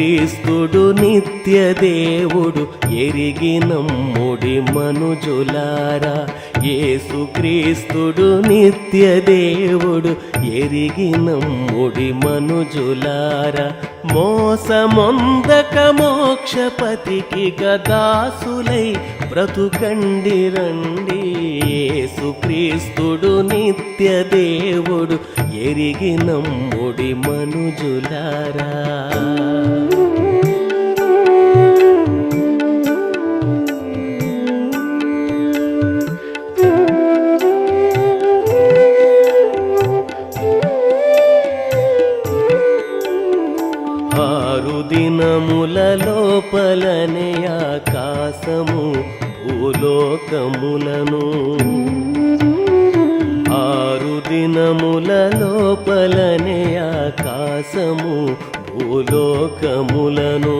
క్రీస్తుడు నిత్య దేవుడు ఎరిగి నమ్ముడి మనుజులారా. యేసుక్రీస్తుడు నిత్య దేవుడు ఎరిగి నమ్ముడి మనుజులారా. మోసమొందక మోక్షపతికి గదాసులై బ్రతుకండి రండి. యేసుక్రీస్తుడు నిత్య దేవుడు ఎరిగి నమ్ముడి మనుజులారా. ఆరు లోపలనే ఆకాశము భూలోకములను. ఆరు దినముల లోపలనే ఆకాశము భూలోకములను.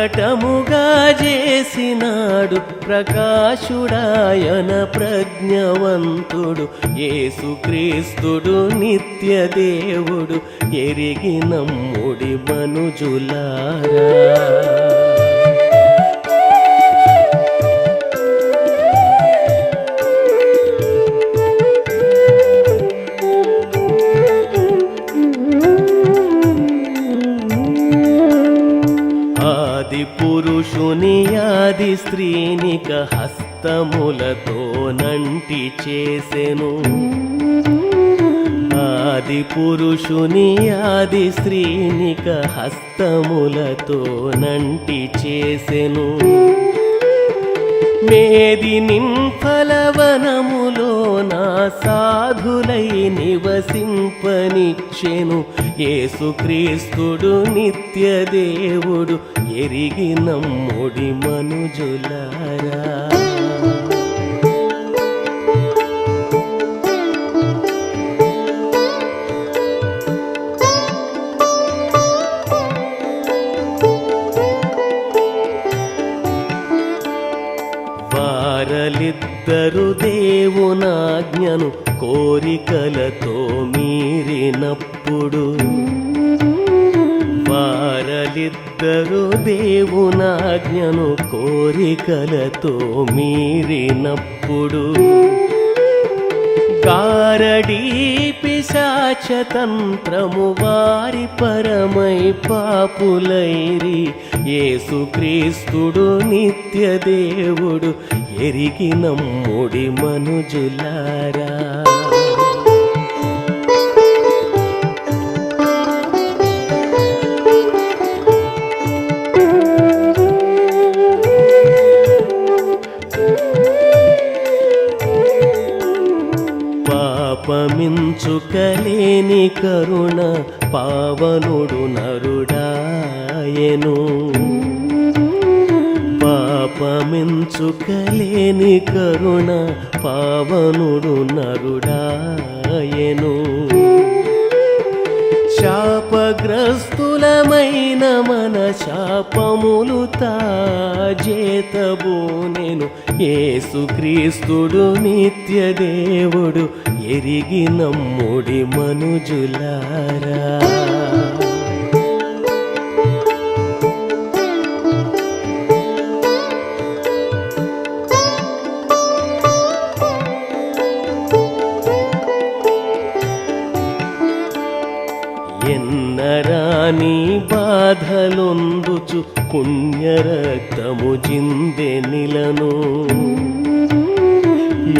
ప్రకటముగా చేసినాడు ప్రకాశుడాయన ప్రజ్ఞవంతుడు. యేసుక్రీస్తుడు నిత్య దేవుడు ఎరిగి నమ్ముడి మనుజులారా. హస్తములతో నంటి చేసెను. ఆది పురుషుని ఆది స్త్రీనిక హస్తములతో నంటి చేసెను. మేది నింఫలవనములో నా సాధులై నివసింపనిచ్చెను. యేసుక్రీస్తుడు నిత్య దేవుడు ఎరిగి నమ్ముడి మనుజులారా. వారలిద్దరు దేవునాజ్ఞను కోరికలతో మీరినప్పుడు. వారలిద్దరు దేవునాజ్ఞను కోరికలతో మీరినప్పుడు. గారడీ పంచతంత్రము వారి పరమై పాపులైరి. యేసుక్రీస్తుడు నిత్యదేవుడు ఎరిగి నమ్ముడి మనుజులారా. పాపమించుకలేని కరుణ పావనుడు నరుడాయను. పాపమించుకలేని కరుణ పావనుడు నరుడాయను. శాపగ్రస్తులమైన మన శాపములు తాజేతబోనెను ఏసుక్రీస్తుడు నిత్య దేవుడు ఎరిగి నమ్ముడి మనుజులారా. నీ బాధలొందుచు పుణ్యరక్తము జిందెనిలను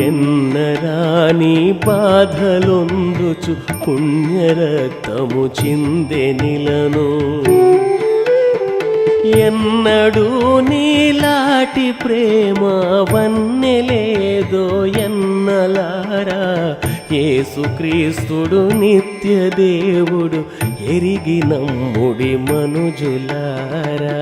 ఎన్నరాని బాధలొందుచు పుణ్యరక్తము చిందెనిలను ఎన్నడూ నీలాటి ప్రేమ వన్నెలేదో ఎన్నలారా యేసుక్రీస్తుడు నిత్య దేవుడు ఎరిగి నమ్ముడి మనుజులారా.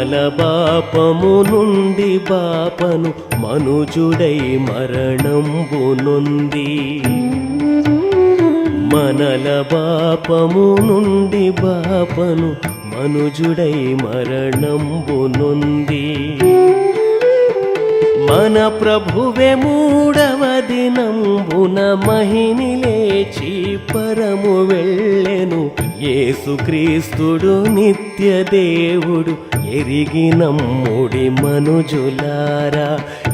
మనల బాపము నుండి బాపను మనుజుడై మరణంబు నొంది. మనల బాపము నుండి బాపను మనుజుడై మరణంబు నొంది. మన ప్రభువే మూడవ దినంబున మహిని లేచి పరము వెళ్ళెను. యేసుక్రీస్తుడు నిత్య దేవుడు ఎరిగి నమ్ముడి మనుజులారా.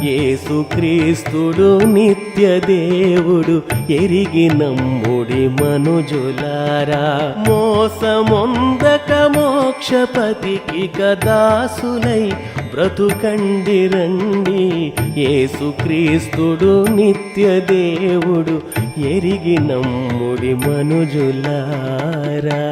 యేసుక్రీస్తుడు నిత్య దేవుడు ఎరిగి నమ్ముడి మనుజులారా. మోసమొందక మోక్షపతికి కదాసులై బ్రతుకండి రండి. యేసుక్రీస్తుడు నిత్య దేవుడు ఎరిగి నమ్ముడి మనుజులారా.